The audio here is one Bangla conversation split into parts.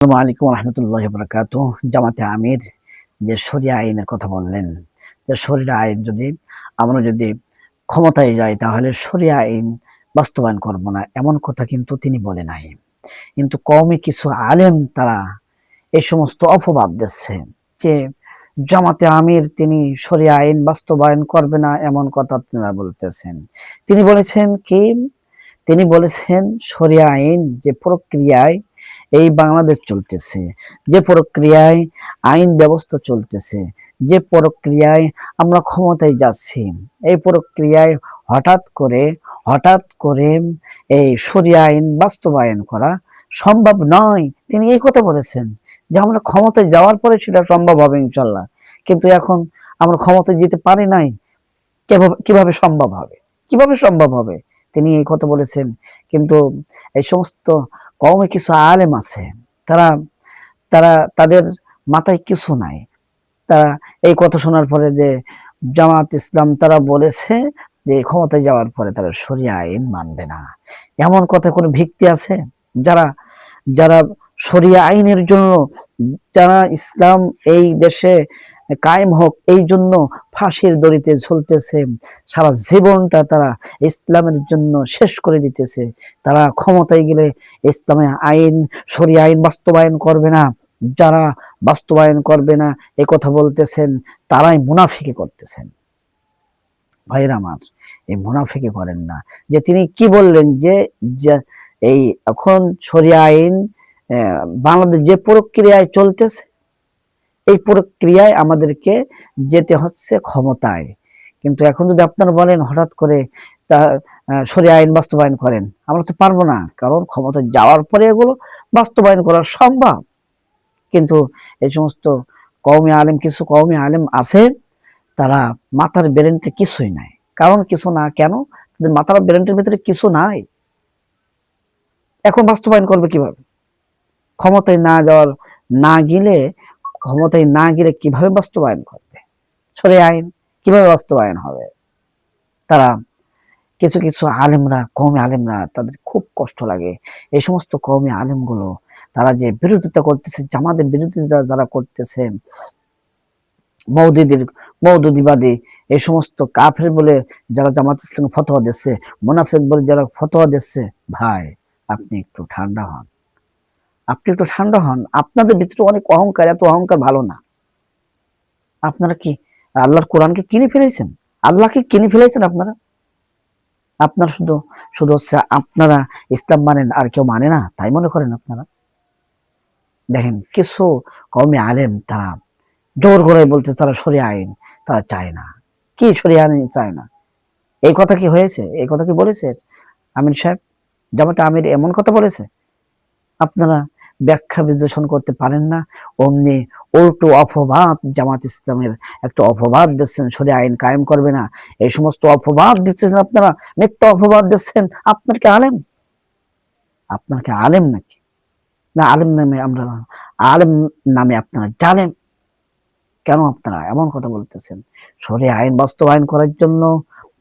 আলাইকুম রহমতুল্লাহ বরকাত জামাতে আমির, যে আইনের কথা বললেন, যে আইন যদি আমরা যদি ক্ষমতায় যাই, তাহলে আইন বাস্তবায়ন করব না, এমন কথা কিন্তু তিনি বলে নাই। কিন্তু কমে কিছু আলেম তারা এই সমস্ত অপবাদ দিচ্ছে, যে জামাতে আমির, তিনি শরিয়া আইন বাস্তবায়ন করবে না, এমন কথা তিনি বলতেছেন। তিনি বলেছেন কি? তিনি বলেছেন শরিয়া আইন যে প্রক্রিয়ায় এই বাংলাদেশ চলতেছে। যে প্রক্রিয়ায় আইন ব্যবস্থা চলতেছে, যে প্রক্রিয়ায় আমরা ক্ষমতায় যাচ্ছি, এই প্রক্রিয়ায় হঠাৎ করে হঠাৎ করে এই সরিয়া আইন বাস্তবায়ন করা সম্ভব নয়। তিনি এই কথা বলেছেন যে আমরা ক্ষমতায় যাওয়ার পরে সেটা সম্ভব হবে ইনশাল্লাহ। কিন্তু এখন আমরা ক্ষমতায় যেতে পারি নাই, কীভাবে কীভাবে সম্ভব হবে? কীভাবে সম্ভব হবে? তিনি এই কথা বলেছেন। কিন্তু এই সমস্ত কমে কিছু আলেম আছে, তারা তারা তাদের মাথায় কিছু নাই। তারা এই কথা শোনার পরে যে জামাত ইসলাম তারা বলেছে যে ক্ষমতায় যাওয়ার পরে তারা সরিয়া আইন মানবে না। এমন কথা কোনো ভিত্তি আছে? যারা যারা সরিয়া আইনের জন্য যারা ইসলাম এই দেশে কায়েম হোক, এই জন্য ফাঁসির দড়িতে ঝুলতেছে, সারা জীবনটা তারা ইসলামের জন্য শেষ করে দিতেছে। তারা ক্ষমতায় গেলে ইসলামে আইন সরিয়া আইন বাস্তবায়ন করবে না। যারা বাস্তবায়ন করবে না, এ কথা বলতেছেন, তারাই মুনাফিকে করতেছেন। ভাইরা আমার, এই মুনাফিকে করেন না। যে তিনি কি বললেন যে এই এখন সরিয়া আইন বাংলাদেশ যে প্রক্রিয়ায় চলতেছে, এই প্রক্রিয়ায় আমাদেরকে যেতে হচ্ছে ক্ষমতায়। কিন্তু এখন যদি আপনারা বলেন, হঠাৎ করে তা সরিয়া আইন বাস্তবায়ন করেন, আমরা তো পারব না, কারণ ক্ষমতা যাওয়ার পরে এগুলো বাস্তবায়ন করা সম্ভব। কিন্তু এই সমস্ত কওমি আলেম, কিছু কওমি আলেম আছে, তারা মাথার ব্রেনতে কিছুই নাই। কারণ কিছু না কেন? তাদের মাথার ব্রেনটের ভিতরে কিছু নাই। এখন বাস্তবায়ন করবে কীভাবে? ক্ষমতায় না যাওয়ার না গেলে ক্ষমতায় না গেলে কীভাবে বাস্তবায়ন করবে? সরে আইন কীভাবে বাস্তবায়ন হবে? তারা কিছু কিছু আলেমরা কমে আলেমরা তাদের খুব কষ্ট লাগে। এই সমস্ত কমে আলেমগুলো তারা যে বিরোধিতা করতেছে, জামাতের বিরোধিতা যারা করতেছে মৌদুদির মৌদুদিবাদী এই সমস্ত কাফের বলে যারা জামাত ইসলাম ফতোয়া দিচ্ছে, মুনাফিক বলে যারা ফতোয়া দিচ্ছে, ভাই, আপনি একটু ঠান্ডা হন। আপনি একটু ঠান্ডা হন, আপনাদের ভিতরে অনেক অহংকার, এত অহংকার ভালো না। আপনারা কি আল্লাহর কোরআনকে কিনে ফেলেছেন? আল্লাহকে কিনে ফেলেছেন আপনারা? আপনার শুধু শুধু হচ্ছে আপনারা ইসলাম মানেন, আর কেউ মানে না, তাই মনে করেন আপনারা? দেখেন, কিছু কমে আলেম, তারা জোর করে বলতে তারা সরিয়া আইন, তারা চায় না। কি সরিয়া আইন চায় না? এই কথা কি হয়েছে? এই কথা কি বলেছে? আমির সাহেব, জামাতে আমির এমন কথা বলেছে? আপনারা ব্যাখ্যা বিশ্লেষণ করতে পারেন না। অমনি উল্টো অপবাদ জামাত ইসলামের একটা অপবাদ দিচ্ছেন সরে আইন কায়েম করবে না। এই সমস্ত অপবাদ দিচ্ছেন আপনারা, মিথ্যা অপবাদ দিচ্ছেন। আপনার কি আলেম? আপনার কি আলেম নাকি? না, আলেম নামে আমরা, আলেম নামে আপনারা জানেন। কেন আপনারা এমন কথা বলতেছেন? সরে আইন বাস্তবায়ন করার জন্য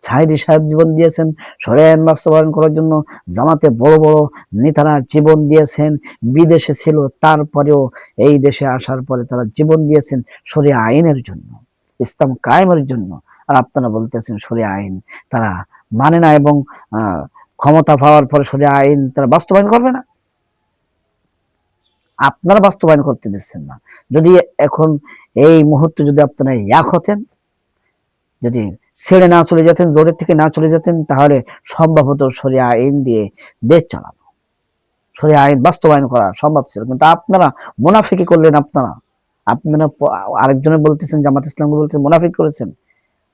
সাইদি সাহেব জীবন দিয়েছেন সরে আইন বাস্তবায়ন করার জন্য। জামাতে বড় বড় নেতারা জীবন দিয়েছেন, বিদেশে ছিল, তারপরেও এই দেশে আসার পরে তারা জীবন দিয়েছেন সরে আইনের জন্য, ইসলাম কায়েমের জন্য। আর আপনারা বলতেছেন সরে আইন তারা মানে না এবং ক্ষমতা পাওয়ার পরে সরে আইন তারা বাস্তবায়ন করবে না। আপনারা বাস্তবায়ন করতে দিচ্ছেন না। যদি এখন এই মুহূর্তে যদি আপনারা এক হতেন যদি ছেড়ে না চলে যেতেন, জোরের থেকে না চলে যেতেন, তাহলে সম্ভবত সরিয়া আইন দিয়ে দেশ চালানো। সরিয়া আইন বাস্তবায়ন করা সম্ভব ছিল। কিন্তু আপনারা মুনাফিকি করলেন আপনারা। আপনারা আরেকজনে বলতেছেন, জামাত ইসলাম বলতেছেন, মুনাফিক করেছেন।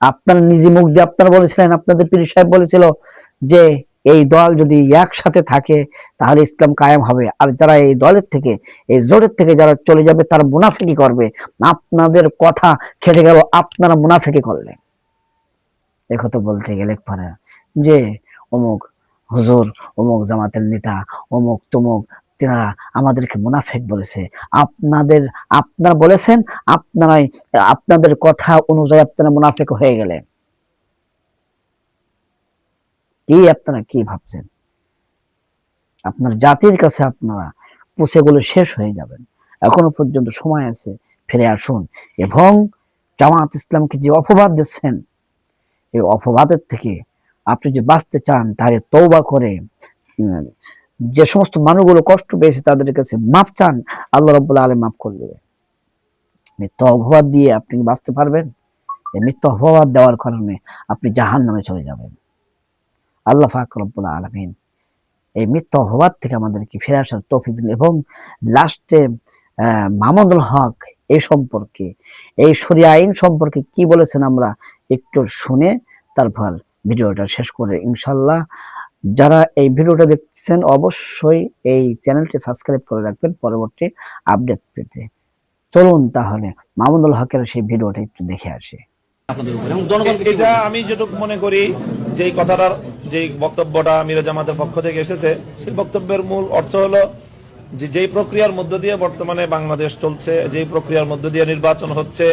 আপনারা নিজে মুখ দিয়ে আপনারা বলেছিলেন, আপনাদের পীর সাহেব বলেছিল যে এই দল যদি একসাথে থাকে, তাহলে ইসলাম কায়েম হবে। আর যারা এই দলের থেকে, এই জোরের থেকে যারা চলে যাবে, তারা মুনাফিকি করবে। আপনাদের কথা খেটে গেল, আপনারা মুনাফিকি করলেন। এ কথা বলতে গেলে পরে যে অমুক হুজুর, অমুক জামাতের নেতা, অমুক তমুক, তেনারা আমাদেরকে মুনাফেক বলেছে। আপনাদের, আপনারা বলেছেন, আপনারাই, আপনাদের কথা অনুযায়ী আপনারা মুনাফেক হয়ে গেলেন। কি আপনারা কি ভাবছেন? আপনার জাতির কাছে আপনারা পুষেগুলো শেষ হয়ে যাবেন। এখনও পর্যন্ত সময় আছে, ফিরে আসুন। এবং জামাত ইসলামকে যে অপবাদ দিচ্ছেন এই অপবাদের থেকে আপনি যে বাঁচতে চান, তাহলে তৌবা করে যে সমস্ত মানুষগুলো কষ্ট পেয়েছে তাদের কাছে মাপ চান, আল্লাহ রব্বুল আলম মাফ করে দেবে মিথ্যা অপবাদ দিয়ে আপনি বাঁচতে পারবেন? এই মিথ্যা অপবাদ দেওয়ার কারণে আপনি জাহান নামে চলে যাবেন। আল্লাহ ফাকর রব্বুল আলমিন এই মিথ্যা অপবাদ থেকে আমাদেরকে ফিরে আসার তৌফিক দিন এবং লাস্টে মাহমুদুল হক এই সম্পর্কে এই শরিয়া আইন সম্পর্কে কি বলেছেন আমরা একটু শুনে তারপর ভিডিওটা শেষ করে ইনশাল্লাহ যারা এই ভিডিওটা দেখছেন অবশ্যই এই চ্যানেলটি সাবস্ক্রাইব করে রাখবেন পরবর্তী আপডেট পেতে। চলুন তাহলে মাহমুদুল হকের সেই ভিডিওটা একটু দেখে আসি। এটা আমি যেটুকু মনে করি যে কথাটার যে বক্তব্যটা মিরা জামাতের পক্ষ থেকে এসেছে, সেই বক্তব্যের মূল অর্থ হলো যে, যেই প্রক্রিয়ার মধ্য দিয়ে বর্তমানে বাংলাদেশ চলছে, যেই প্রক্রিয়ার মধ্য দিয়ে নির্বাচন হচ্ছে,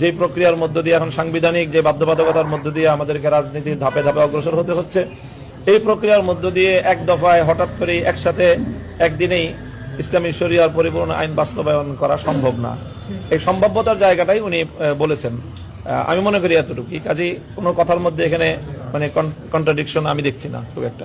যেই প্রক্রিয়ার মধ্য দিয়ে এখন সাংবিধানিক যে বাধ্যবাধকতার মধ্য দিয়ে আমাদেরকে রাজনীতির ধাপে ধাপে অগ্রসর হতে হচ্ছে, এই প্রক্রিয়ার মধ্য দিয়ে এক দফায় হঠাৎ করে একসাথে একদিনেই ইসলামী শরিয়ার পরিপূর্ণ আইন বাস্তবায়ন করা সম্ভব না। এই সম্ভাব্যতার জায়গাটাই উনি বলেছেন। আমি মনে করি এতটুকু কাজে কোনো কথার মধ্যে এখানে মানে কন্ট্রাডিকশন আমি দেখছি না খুব একটা।